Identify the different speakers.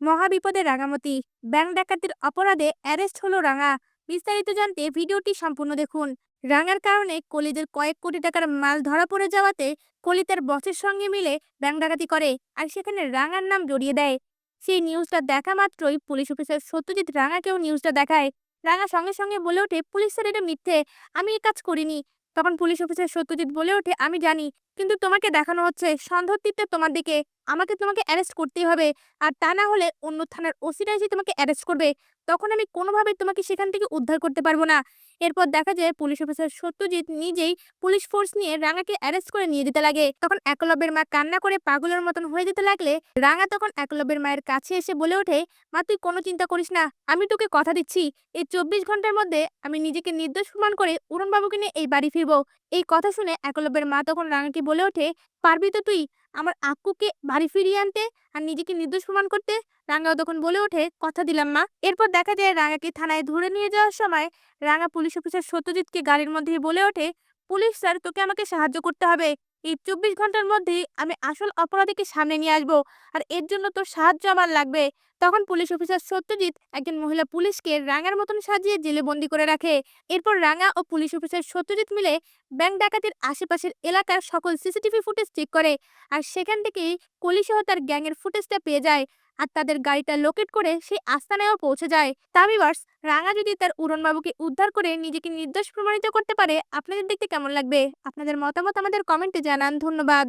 Speaker 1: মহাবিপদে Rangamati bank ডাকাতির অপরাধে arrest হলো রাঙা। বিস্তারিত জানতে ভিডিওটি সম্পূর্ণ দেখুন। রাঙার কারণে কলিদের কয়েক কোটি টাকার মাল ধরা পড়ে যাওয়াতে কলি তার বসের সঙ্গে মিলে ব্যাংক ডাকাতি করে আর সেখানে রাঙার নাম জড়িয়ে দেয়। সেই নিউজটা দেখা মাত্রই পুলিশ অফিসার সত্যজিৎ রাঙাকেও নিউজটা দেখায়। রাঙা সঙ্গে সঙ্গে বলে ওঠে, পুলিশ স্যার, এটা মিথ্যে। আমি এই কাজ করিনি। তখন পুলিশ অফিসার সত্যজিৎ বলে ওঠে, আমি জানি। কিন্তু তোমাকে দেখানো হচ্ছে সন্দেহ তীরটা তোমার দিকে, আমাকে তোমাকে অ্যারেস্ট করতেই হবে। আর তা না হলে অন্য থানার ওসিরা এসে তোমাকে অ্যারেস্ট করবে। তখন আমি কোনোভাবেই তোমাকে সেখান থেকে উদ্ধার করতে পারব না। এরপর দেখা যায় পুলিশ অফিসার সত্যজিৎ নিজেই পুলিশ ফোর্স নিয়ে রাঙাকে অ্যারেস্ট করে নিয়ে যেতে লাগে। তখন একলব্যের মা কান্না করে পাগলের মতন হয়ে যেতে লাগলে রাঙা তখন একলব্যের মায়ের কাছে এসে বলে ওঠে, মা, তুই কোনো চিন্তা করিস না, আমি তোকে কথা দিচ্ছি। এই চব্বিশ ঘণ্টার মধ্যে আমি নিজেকে নির্দোষ প্রমাণ করে উড়নবাবুকে নিয়ে এই বাড়ি ফিরবো। এই কথা শুনে একলব্যের মা তখন রাঙাকে বলে ওঠে, পারবি তো তুই আমার আক্কুকে বাড়ি ফিরিয়ে আনতে আর নিজেকে নির্দোষ প্রমাণ করতে? রাঙ্গাও তখন বলে ওঠে, কথা দিলাম মা। এরপর দেখা যায় রাঙ্গাকে থানায় ধরে নিয়ে যাওয়ার সময় রাঙ্গা পুলিশ অফিসার সত্যজিৎকে গাড়ির মধ্যে বলে ওঠে, পুলিশ স্যার তোকে আমাকে সাহায্য করতে হবে। এই চব্বিশ ঘণ্টার মধ্যে আমি আসল অপরাধীকে সামনে নিয়ে আসব। আর এর জন্য তোর সাহায্য আমার লাগবে। তখন পুলিশ অফিসার সত্যজিৎ একজন মহিলা পুলিশকে রাঙার মতন সাজিয়ে জেলে বন্দি করে রাখে। এরপর রাঙা ও পুলিশ অফিসার সত্যজিৎ মিলে ব্যাংক ডাকাতির আশেপাশের এলাকার সকল সিসিটিভি ফুটেজ চেক করে। আর সেখান থেকেই কলিসহ তার গ্যাংয়ের ফুটেজটা পেয়ে যায়। আর তাদের গাড়িটা লোকেট করে সেই আস্তানায়ও পৌঁছে যায়। তামিভার্স রাঙা যদি তার উড়নবাবুকে উদ্ধার করে নিজেকে নির্দোষ প্রমাণিত করতে পারে, আপনাদের দেখতে কেমন লাগবে? আপনাদের মতামত আমাদের কমেন্টে জানান। ধন্যবাদ।